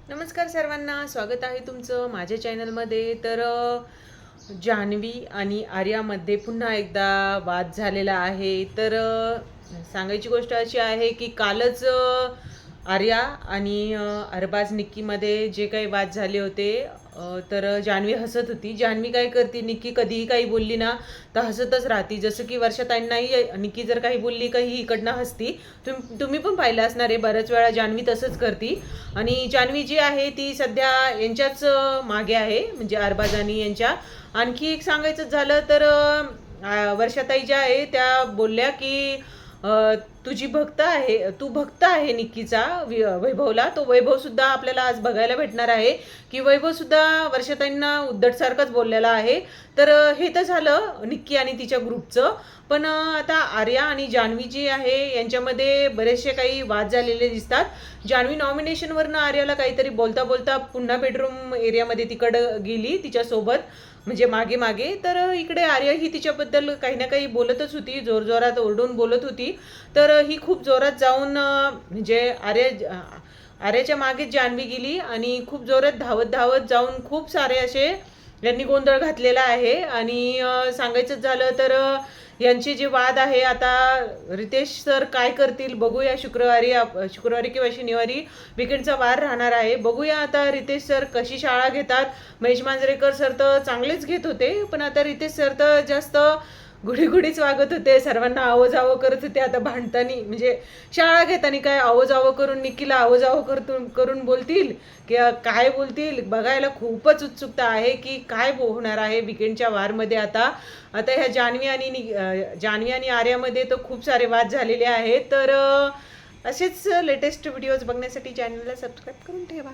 नमस्कार सर्वांना स्वागत आहे तुमचं माझ्या चॅनलमध्ये. तर जान्हवी आणि आर्यामध्ये पुन्हा एकदा वाद झालेला आहे. तर सांगायची गोष्ट अशी आहे की कालच आर्या आणि अरबाज निक्कीमध्ये जे काही वाद झाले होते तर जान्हवी हसत होती. जान्हवी काय करते? निक्की कधीही काही बोलली ना तर हसतच राहते. जसं की वर्षाताईंनाही निक्की जर काही बोलली काही इकडनं हसती. तुम तुम्ही पण पाहिलं असणार आहे बऱ्याच वेळा जान्हवी तसंच करती. आणि जान्हवी जी आहे ती सध्या यांच्याच मागे आहे म्हणजे अरबाजानी यांच्या. आणखी एक सांगायचं झालं तर वर्षाताई ज्या आहे त्या बोलल्या की तुझी भक्त आहे तू भक्त आहे निक्कीचा वि- वैभवला. तो वैभव सुद्धा आपल्याला आज बघायला भेटणार आहे. की वैभव सुद्धा वर्षाताईंना उद्धटसारखंच बोललेला आहे. तर हे तर झालं निक्की आणि तिच्या ग्रुपचं. पण आता आर्या आणि जान्हवी जी आहे यांच्यामध्ये बरेचसे काही वाद झालेले दिसतात. जान्हवी नॉमिनेशनवरनं आर्याला काहीतरी बोलता बोलता पुन्हा बेडरूम एरियामध्ये तिकडं गेली तिच्यासोबत म्हणजे मागे मागे. तर इकडे आर्या ही तिच्याबद्दल काही ना काही बोलतच होती. जोरजोरात ओरडून बोलत होती. तर ही खूप जोरात जाऊन म्हणजे आर्य आर्याच्या मागेच जान्हवी गेली आणि खूप जोरात धावत धावत जाऊन खूप सारे असे यांनी गोंधळ घातलेला आहे. आणि सांगायचंच झालं तर यांचे जे वाद आहे आता रितेश सर काय करतील? बघूया शुक्रवारी आप- शुक्रवारी किंवा शनिवारी विकेंडचा वार राहणार आहे. बघूया आता रितेश सर कशी शाळा घेतात. महेश मांजरेकर सर तर चांगलेच घेत होते पण आता रितेश सर तर जास्त घुडीघुडीच वागत होते सर्वांना आवं जावं करत होते आता भांडतानी म्हणजे शाळा घेताना काय आवजावं करून निकीला आवाजावं करतून करून बोलतील किंवा काय बोलतील? बघायला खूपच उत्सुकता आहे की काय होणार आहे विकेंडच्या वारमध्ये आता. आता ह्या जान्हवी आणि नि- जान्हवी आणि आर्यामध्ये तर खूप सारे वाद झालेले आहेत. तर असेच लेटेस्ट व्हिडिओज बघण्यासाठी चॅनलला सबस्क्राईब करून ठेवा.